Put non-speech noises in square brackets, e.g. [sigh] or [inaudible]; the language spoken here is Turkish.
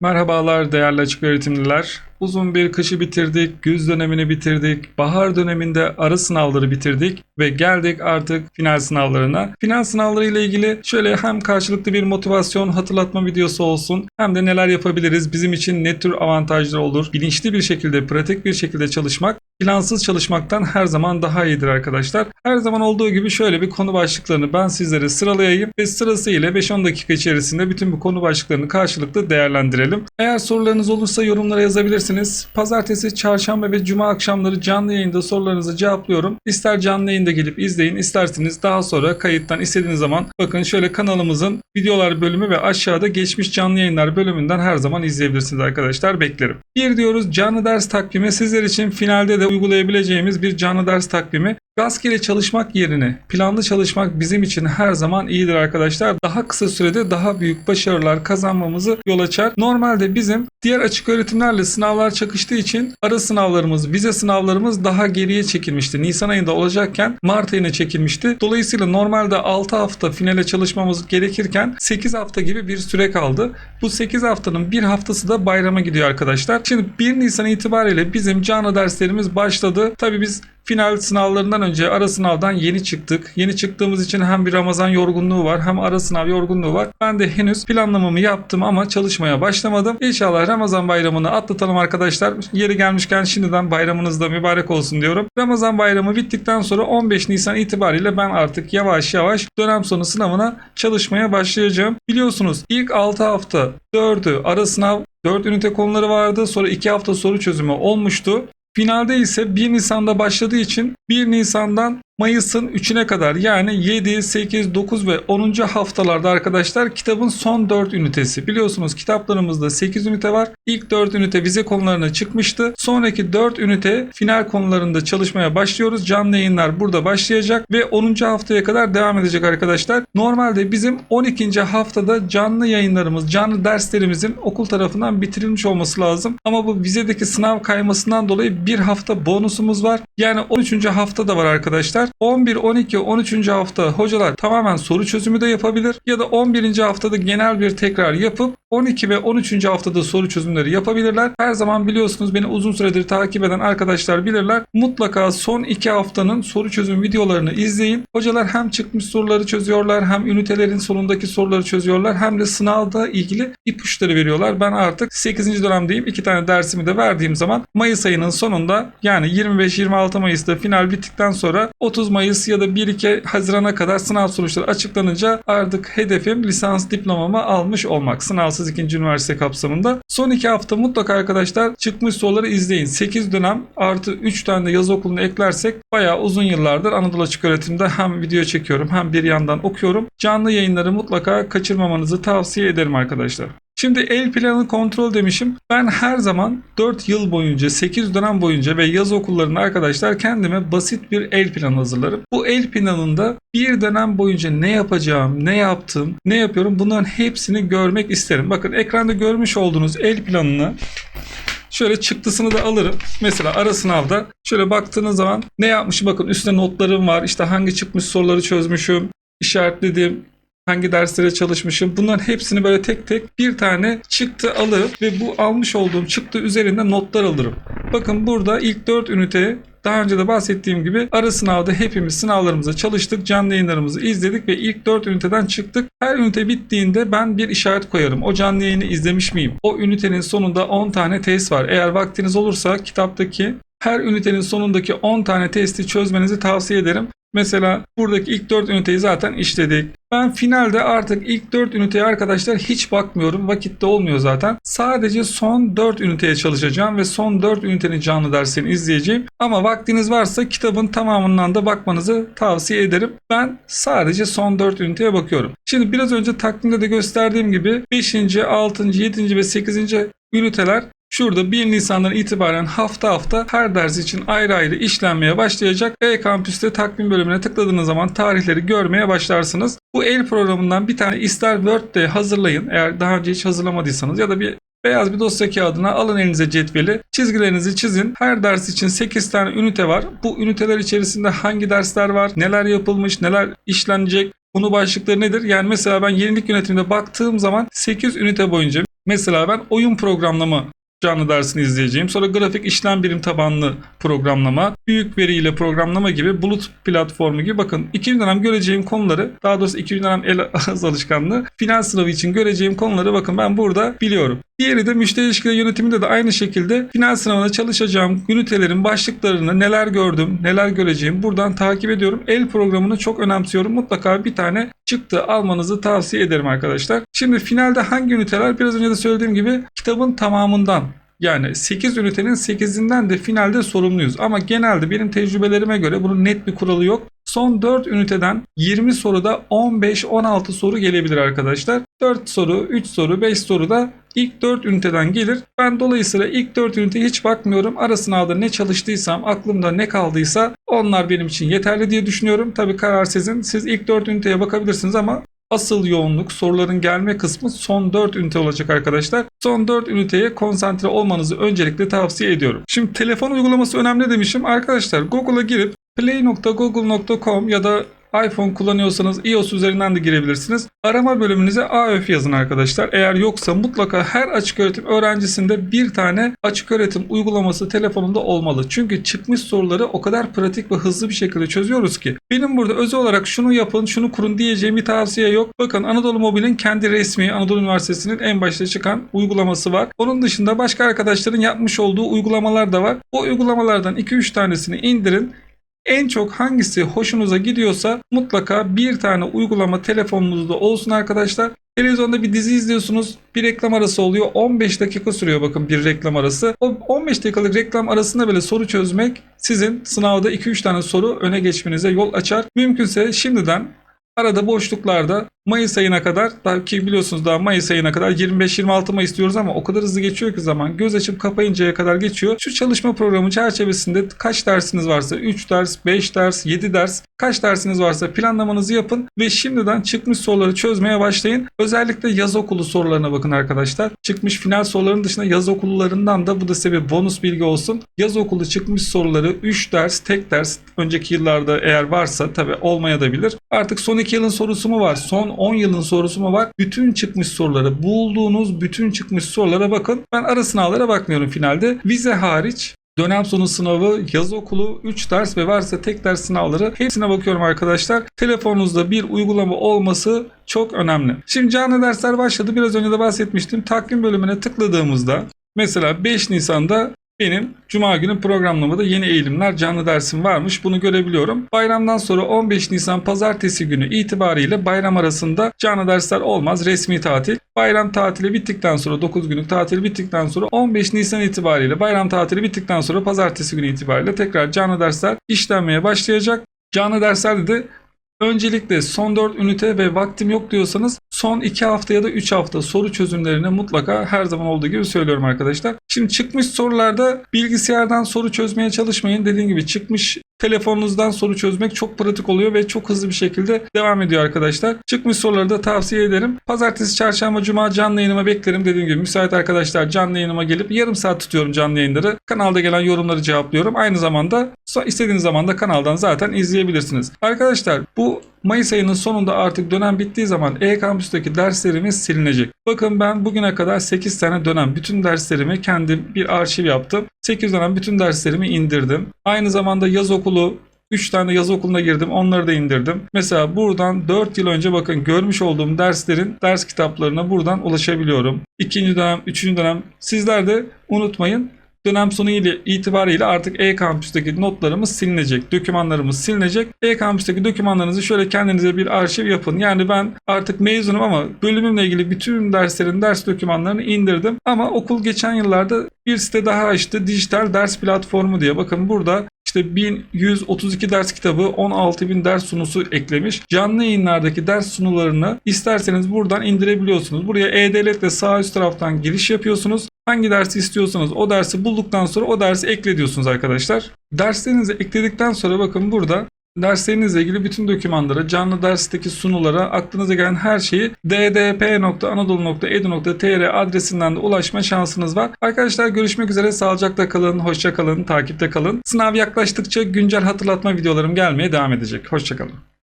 Merhabalar değerli açık öğretimliler. Uzun bir kışı bitirdik, güz dönemini bitirdik, bahar döneminde ara sınavları bitirdik ve geldik artık final sınavlarına. Final sınavları ile ilgili şöyle hem karşılıklı bir motivasyon hatırlatma videosu olsun hem de neler yapabiliriz, bizim için ne tür avantajlar olur, bilinçli bir şekilde, pratik bir şekilde çalışmak plansız çalışmaktan her zaman daha iyidir arkadaşlar. Her zaman olduğu gibi şöyle bir konu başlıklarını ben sizlere sıralayayım ve sırasıyla 5-10 dakika içerisinde bütün bu konu başlıklarını karşılıklı değerlendirelim. Eğer sorularınız olursa yorumlara yazabilirsiniz. Pazartesi, çarşamba ve cuma akşamları canlı yayında sorularınızı cevaplıyorum. İster canlı yayında gelip izleyin, isterseniz daha sonra kayıttan istediğiniz zaman bakın şöyle kanalımızın videolar bölümü ve aşağıda geçmiş canlı yayınlar bölümünden her zaman izleyebilirsiniz arkadaşlar. Beklerim. Bir diyoruz canlı ders takvimi sizler için finalde de uygulayabileceğimiz bir canlı ders takvimi. Rastgele çalışmak yerine planlı çalışmak bizim için her zaman iyidir arkadaşlar. Daha kısa sürede daha büyük başarılar kazanmamızı yol açar. Normalde bizim diğer açık öğretimlerle sınavlar çakıştığı için ara sınavlarımız, vize sınavlarımız daha geriye çekilmişti. Nisan ayında olacakken Mart ayına çekilmişti. Dolayısıyla normalde 6 hafta finale çalışmamız gerekirken 8 hafta gibi bir süre kaldı. Bu 8 haftanın bir haftası da bayrama gidiyor arkadaşlar. Şimdi 1 Nisan itibariyle bizim canlı derslerimiz başladı. Tabii biz Final sınavlarından önce ara sınavdan yeni çıktık. Yeni çıktığımız için hem bir Ramazan yorgunluğu var hem ara sınav yorgunluğu var. Ben de henüz planlamamı yaptım ama çalışmaya başlamadım. İnşallah Ramazan bayramını atlatalım arkadaşlar. Yeri gelmişken şimdiden bayramınız da mübarek olsun diyorum. Ramazan bayramı bittikten sonra 15 Nisan itibariyle ben artık yavaş yavaş dönem sonu sınavına çalışmaya başlayacağım. Biliyorsunuz ilk 6 hafta 4'ü ara sınav 4 ünite konuları vardı. Sonra 2 hafta soru çözümü olmuştu. Finalde ise 1 Nisan'da başladığı için 1 Nisan'dan Mayıs'ın 3'üne kadar yani 7, 8, 9 ve 10. haftalarda arkadaşlar kitabın son 4 ünitesi. Biliyorsunuz kitaplarımızda 8 ünite var. İlk 4 ünite vize konularına çıkmıştı. Sonraki 4 ünite final konularında çalışmaya başlıyoruz. Canlı yayınlar burada başlayacak ve 10. haftaya kadar devam edecek arkadaşlar. Normalde bizim 12. haftada canlı yayınlarımız, canlı derslerimizin okul tarafından bitirilmiş olması lazım. Ama bu vizedeki sınav kaymasından dolayı bir hafta bonusumuz var. Yani 13. hafta da var arkadaşlar. 11, 12, 13. hafta hocalar tamamen soru çözümü de yapabilir ya da 11. haftada genel bir tekrar yapıp 12 ve 13. haftada soru çözümleri yapabilirler. Her zaman biliyorsunuz beni uzun süredir takip eden arkadaşlar bilirler. Mutlaka son 2 haftanın soru çözüm videolarını izleyin. Hocalar hem çıkmış soruları çözüyorlar hem ünitelerin sonundaki soruları çözüyorlar hem de sınavda ilgili ipuçları veriyorlar. Ben artık 8. dönemdeyim. 2 tane dersimi de verdiğim zaman Mayıs ayının sonunda yani 25-26 Mayıs'ta final bittikten sonra 30 Mayıs ya da 1-2 Haziran'a kadar sınav sonuçları açıklanınca artık hedefim lisans diplomamı almış olmak. Sınavsız ikinci üniversite kapsamında. Son 2 hafta mutlaka arkadaşlar çıkmış soruları izleyin. 8 dönem artı 3 tane de yaz okulunu eklersek bayağı uzun yıllardır Anadolu Açık Öğretim'de hem video çekiyorum hem bir yandan okuyorum. Canlı yayınları mutlaka kaçırmamanızı tavsiye ederim arkadaşlar. Şimdi el planı kontrol demişim. Ben her zaman 4 yıl boyunca, 8 dönem boyunca ve yaz okullarında arkadaşlar kendime basit bir el planı hazırlarım. Bu el planında bir dönem boyunca ne yapacağım, ne yaptım, ne yapıyorum bunların hepsini görmek isterim. Bakın ekranda görmüş olduğunuz el planını Şöyle çıktısını da alırım. Mesela ara sınavda şöyle baktığınız zaman ne yapmışım bakın üstte notlarım var. İşte hangi çıkmış soruları çözmüşüm, işaretledim, hangi derslere çalışmışım bunların hepsini böyle tek tek bir tane çıktı alıp ve bu almış olduğum çıktı üzerinde notlar alırım. Bakın burada ilk 4 ünite daha önce de bahsettiğim gibi ara sınavda hepimiz sınavlarımıza çalıştık, canlı yayınlarımızı izledik ve ilk 4 üniteden çıktık. Her ünite bittiğinde ben bir işaret koyarım. O canlı yayını izlemiş miyim? O ünitenin sonunda 10 tane test var. Eğer vaktiniz olursa kitaptaki her ünitenin sonundaki 10 tane testi çözmenizi tavsiye ederim. Mesela buradaki ilk 4 üniteyi zaten işledik. Ben finalde artık ilk 4 üniteye arkadaşlar hiç bakmıyorum. Vakitte olmuyor zaten. Sadece son 4 üniteye çalışacağım ve son 4 ünitenin canlı dersini izleyeceğim. Ama vaktiniz varsa kitabın tamamından da bakmanızı tavsiye ederim. Ben sadece son 4 üniteye bakıyorum. Şimdi biraz önce takvimde de gösterdiğim gibi 5. 6. 7. ve 8. üniteler Şurada 1 Nisan'dan itibaren hafta hafta her ders için ayrı ayrı işlenmeye başlayacak. E-Kampüs'te takvim bölümüne tıkladığınız zaman tarihleri görmeye başlarsınız. Bu el programından bir tane ister Word'de hazırlayın eğer daha önce hiç hazırlamadıysanız ya da bir Beyaz bir dosya kağıdına alın elinize cetveli, çizgilerinizi çizin. Her ders için 8 tane ünite var. Bu üniteler içerisinde hangi dersler var, neler yapılmış, neler işlenecek, konu başlıkları nedir? Yani mesela ben yenilik yönetimine baktığım zaman 8 ünite boyunca Mesela ben oyun programlama canlı dersini izleyeceğim. Sonra grafik işlem birim tabanlı programlama, büyük veriyle programlama gibi bulut platformu gibi bakın ikinci dönem göreceğim konuları daha doğrusu ikinci dönem el [laughs] ağız alışkanlığı final sınavı için göreceğim konuları bakın ben burada biliyorum. Diğeri de müşteri ilişkileri yönetiminde de aynı şekilde final sınavına çalışacağım ünitelerin başlıklarını neler gördüm, neler göreceğim buradan takip ediyorum. El programını çok önemsiyorum. Mutlaka bir tane çıktı almanızı tavsiye ederim arkadaşlar. Şimdi finalde hangi üniteler biraz önce de söylediğim gibi kitabın tamamından yani 8 ünitenin 8'inden de finalde sorumluyuz. Ama genelde benim tecrübelerime göre bunun net bir kuralı yok. Son 4 üniteden 20 soruda 15-16 soru gelebilir arkadaşlar. 4 soru, 3 soru, 5 soru da ilk 4 üniteden gelir. Ben dolayısıyla ilk 4 üniteye hiç bakmıyorum. Ara sınavda ne çalıştıysam, aklımda ne kaldıysa onlar benim için yeterli diye düşünüyorum. Tabii karar sizin. Siz ilk 4 üniteye bakabilirsiniz ama Asıl yoğunluk soruların gelme kısmı son 4 ünite olacak arkadaşlar. Son 4 üniteye konsantre olmanızı öncelikle tavsiye ediyorum. Şimdi telefon uygulaması önemli demişim. Arkadaşlar Google'a girip play.google.com ya da iPhone kullanıyorsanız iOS üzerinden de girebilirsiniz. Arama bölümünüze AÖF yazın arkadaşlar. Eğer yoksa mutlaka her açık öğretim öğrencisinde bir tane açık öğretim uygulaması telefonunda olmalı. Çünkü çıkmış soruları o kadar pratik ve hızlı bir şekilde çözüyoruz ki. Benim burada özel olarak şunu yapın, şunu kurun diyeceğim bir tavsiye yok. Bakın Anadolu Mobil'in kendi resmi Anadolu Üniversitesi'nin en başta çıkan uygulaması var. Onun dışında başka arkadaşların yapmış olduğu uygulamalar da var. O uygulamalardan 2-3 tanesini indirin. En çok hangisi hoşunuza gidiyorsa mutlaka bir tane uygulama telefonunuzda olsun arkadaşlar. Televizyonda bir dizi izliyorsunuz. Bir reklam arası oluyor. 15 dakika sürüyor bakın bir reklam arası. O 15 dakikalık reklam arasında bile soru çözmek sizin sınavda 2-3 tane soru öne geçmenize yol açar. Mümkünse şimdiden arada boşluklarda Mayıs ayına kadar daha ki biliyorsunuz daha Mayıs ayına kadar 25-26 Mayıs diyoruz ama o kadar hızlı geçiyor ki zaman göz açıp kapayıncaya kadar geçiyor. Şu çalışma programı çerçevesinde kaç dersiniz varsa 3 ders, 5 ders, 7 ders kaç dersiniz varsa planlamanızı yapın ve şimdiden çıkmış soruları çözmeye başlayın. Özellikle yaz okulu sorularına bakın arkadaşlar. Çıkmış final sorularının dışında yaz okullarından da bu da size bir bonus bilgi olsun. Yaz okulu çıkmış soruları 3 ders, tek ders önceki yıllarda eğer varsa tabi olmaya da bilir. Artık son 2 yılın sorusu mu var? Son 10 yılın sorusu mu var? Bütün çıkmış soruları, bulduğunuz bütün çıkmış sorulara bakın. Ben ara sınavlara bakmıyorum finalde. Vize hariç Dönem sonu sınavı, yaz okulu, 3 ders ve varsa tek ders sınavları hepsine bakıyorum arkadaşlar. Telefonunuzda bir uygulama olması çok önemli. Şimdi canlı dersler başladı. Biraz önce de bahsetmiştim. Takvim bölümüne tıkladığımızda mesela 5 Nisan'da benim Cuma günü programlamada yeni eğilimler canlı dersim varmış. Bunu görebiliyorum. Bayramdan sonra 15 Nisan pazartesi günü itibariyle bayram arasında canlı dersler olmaz. Resmi tatil. Bayram tatili bittikten sonra 9 günlük tatil bittikten sonra 15 Nisan itibariyle bayram tatili bittikten sonra pazartesi günü itibariyle tekrar canlı dersler işlenmeye başlayacak. Canlı derslerde de Öncelikle son 4 ünite ve vaktim yok diyorsanız son 2 hafta ya da 3 hafta soru çözümlerini mutlaka her zaman olduğu gibi söylüyorum arkadaşlar. Şimdi çıkmış sorularda bilgisayardan soru çözmeye çalışmayın. Dediğim gibi çıkmış telefonunuzdan soru çözmek çok pratik oluyor ve çok hızlı bir şekilde devam ediyor arkadaşlar. Çıkmış soruları da tavsiye ederim. Pazartesi, çarşamba, cuma canlı yayınıma beklerim. Dediğim gibi müsait arkadaşlar canlı yayınıma gelip yarım saat tutuyorum canlı yayınları. Kanalda gelen yorumları cevaplıyorum. Aynı zamanda istediğiniz zaman da kanaldan zaten izleyebilirsiniz. Arkadaşlar bu Mayıs ayının sonunda artık dönem bittiği zaman e-kampüsteki derslerimiz silinecek. Bakın ben bugüne kadar 8 tane dönem bütün derslerimi kendim bir arşiv yaptım. 8 dönem bütün derslerimi indirdim. Aynı zamanda yaz okulu 3 tane yaz okuluna girdim. Onları da indirdim. Mesela buradan 4 yıl önce bakın görmüş olduğum derslerin ders kitaplarına buradan ulaşabiliyorum. İkinci dönem, üçüncü dönem. Sizler de unutmayın dönem sonu ile itibariyle artık e-kampüsteki notlarımız silinecek, dokümanlarımız silinecek. E-kampüsteki dokümanlarınızı şöyle kendinize bir arşiv yapın. Yani ben artık mezunum ama bölümümle ilgili bütün derslerin ders dokümanlarını indirdim. Ama okul geçen yıllarda bir site daha açtı. Dijital ders platformu diye. Bakın burada işte 1132 ders kitabı 16.000 ders sunusu eklemiş. Canlı yayınlardaki ders sunularını isterseniz buradan indirebiliyorsunuz. Buraya e-devlet ve sağ üst taraftan giriş yapıyorsunuz. Hangi dersi istiyorsanız o dersi bulduktan sonra o dersi ekle diyorsunuz arkadaşlar. Derslerinizi ekledikten sonra bakın burada derslerinizle ilgili bütün dokümanlara, canlı dersteki sunulara, aklınıza gelen her şeyi ddp.anadolu.edu.tr adresinden de ulaşma şansınız var. Arkadaşlar görüşmek üzere. Sağlıcakla kalın, hoşça kalın, takipte kalın. Sınav yaklaştıkça güncel hatırlatma videolarım gelmeye devam edecek. Hoşça kalın.